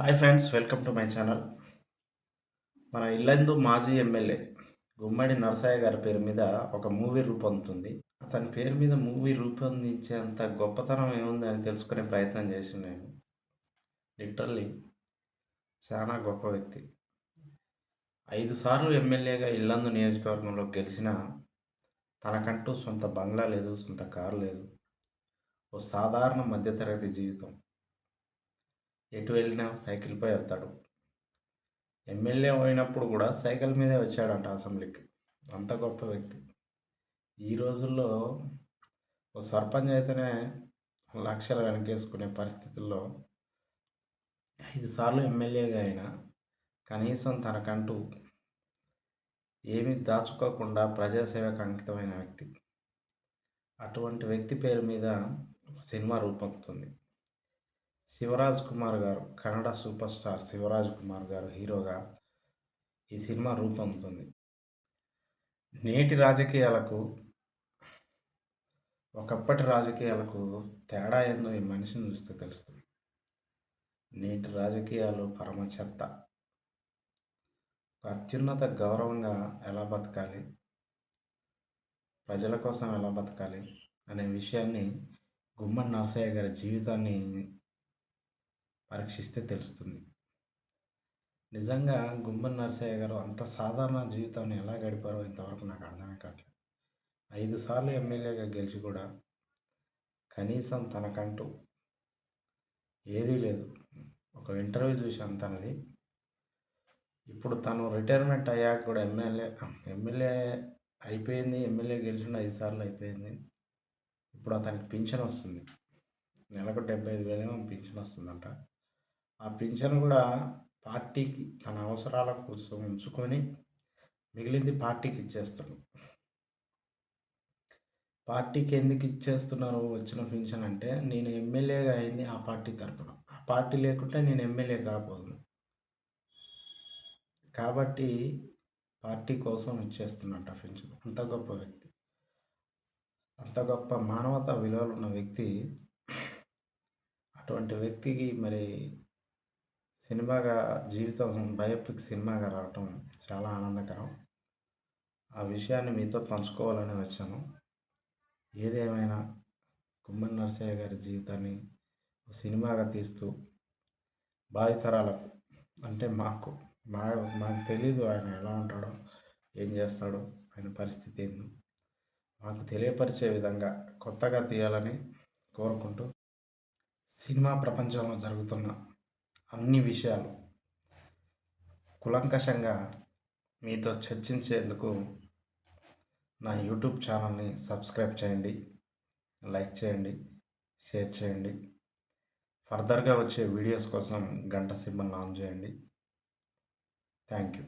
Hi friends welcome to my channel. మన ఇల్లందు మాజీ MLA గుమ్మడి నరసయ్య గారి పేరు మీద ఒక మూవీ రూపొందుతుంది. అతని పేరు మీద మూవీ రూపొందించేంత గొప్పతనం ఏముంది అని తెలుసుకునే ప్రయత్నం చేసిన నేను. లిటరల్లీ చాలా గొప్ప వ్యక్తి. ఐదు సార్లు ఎమ్మెల్యేగా ఇల్లందు నియోజకవర్గంలో గెలిచిన తనకంటూ సొంత బంగ్లా లేదు సొంత కారు లేదు. ఓ సాధారణ మధ్యతరగతి జీవితం. ఎటు వెళ్ళినా సైకిల్పై వెళ్తాడు. ఎమ్మెల్యే అయినప్పుడు కూడా సైకిల్ మీదే వచ్చాడంట అసెంబ్లీకి. అంత గొప్ప వ్యక్తి. ఈ రోజుల్లో ఓ సర్పంచ్ అయితేనే లక్షలు వెనకేసుకునే పరిస్థితుల్లో ఐదు సార్లు ఎమ్మెల్యేగా అయినా కనీసం తనకంటూ ఏమీ దాచుకోకుండా ప్రజాసేవకు అంకితమైన వ్యక్తి. అటువంటి వ్యక్తి పేరు మీద సినిమా రూపొందుతుంది. శివరాజ్ కుమార్ గారు కన్నడ సూపర్ స్టార్ శివరాజ్ కుమార్ గారు హీరోగా ఈ సినిమా రూపొందుతుంది. నేటి రాజకీయాలకు ఒకప్పటి రాజకీయాలకు తేడా ఏందో ఈ మనిషిని చూస్తే తెలుస్తుంది. నేటి రాజకీయాలు పరమ చెత్త. ఒక అత్యున్నత గౌరవంగా ఎలా బతకాలి? ప్రజల కోసం ఎలా బతకాలి? అనే విషయాన్ని గుమ్మడి నరసయ్య గారి జీవితాన్ని పరీక్షిస్తే తెలుస్తుంది. నిజంగా గుమ్మన్ నరసయ్య గారు అంత సాధారణ జీవితాన్ని ఎలా గడిపారో ఇంతవరకు నాకు అర్థమే కావట్లేదు. ఐదు సార్లు ఎమ్మెల్యేగా గెలిచి కూడా కనీసం తనకంటూ ఏదీ లేదు. ఒక ఇంటర్వ్యూ చూశాను తనది. ఇప్పుడు తను రిటైర్మెంట్ అయ్యాక కూడా ఎమ్మెల్యే ఎమ్మెల్యే అయిపోయింది ఎమ్మెల్యే గెలిచిన ఐదు సార్లు అయిపోయింది. ఇప్పుడు అతనికి పింఛన్ వస్తుంది. నెలకు డెబ్బై ఐదు వేలేమో పింఛన్ వస్తుందంట. ఆ పింఛన్ కూడా పార్టీకి తన అవసరాల కోసం ఉంచుకొని మిగిలింది పార్టీకి ఇచ్చేస్తాడు పార్టీకి ఎందుకు ఇచ్చేస్తున్నారు వచ్చిన పింఛన్ అంటే నేను ఎమ్మెల్యేగా అయింది ఆ పార్టీ తరఫున ఆ పార్టీ లేకుంటే నేను ఎమ్మెల్యే కాకపోదు కాబట్టి పార్టీ కోసం ఇచ్చేస్తున్నట్టు పింఛన్. అంత గొప్ప వ్యక్తి. అంత గొప్ప మానవత విలువలు ఉన్న వ్యక్తి అటువంటి వ్యక్తికి మరి సినిమాగా జీవితం బయోపిక్ సినిమాగా రావటం చాలా ఆనందకరం. ఆ విషయాన్ని మీతో పంచుకోవాలని వచ్చాను. ఏదేమైనా కుమ్మన్ నరసయ్య గారి జీవితాన్ని సినిమాగా తీస్తూ బాధితరాలకు అంటే మాకు మా మాకు తెలీదు ఆయన ఎలా ఉంటాడో ఏం చేస్తాడో ఆయన పరిస్థితి ఏందో మాకు తెలియపరిచే విధంగా కొత్తగా తీయాలని కోరుకుంటూ సినిమా ప్రపంచంలో జరుగుతున్న అన్ని విషయాలు కులంకషంగా మీతో చర్చించేందుకు నా యూట్యూబ్ ఛానల్ని సబ్స్క్రైబ్ చేయండి లైక్ చేయండి షేర్ చేయండి. ఫర్దర్గా వచ్చే వీడియోస్ కోసం గంట సింబల్ ఆన్ చేయండి. Thank you.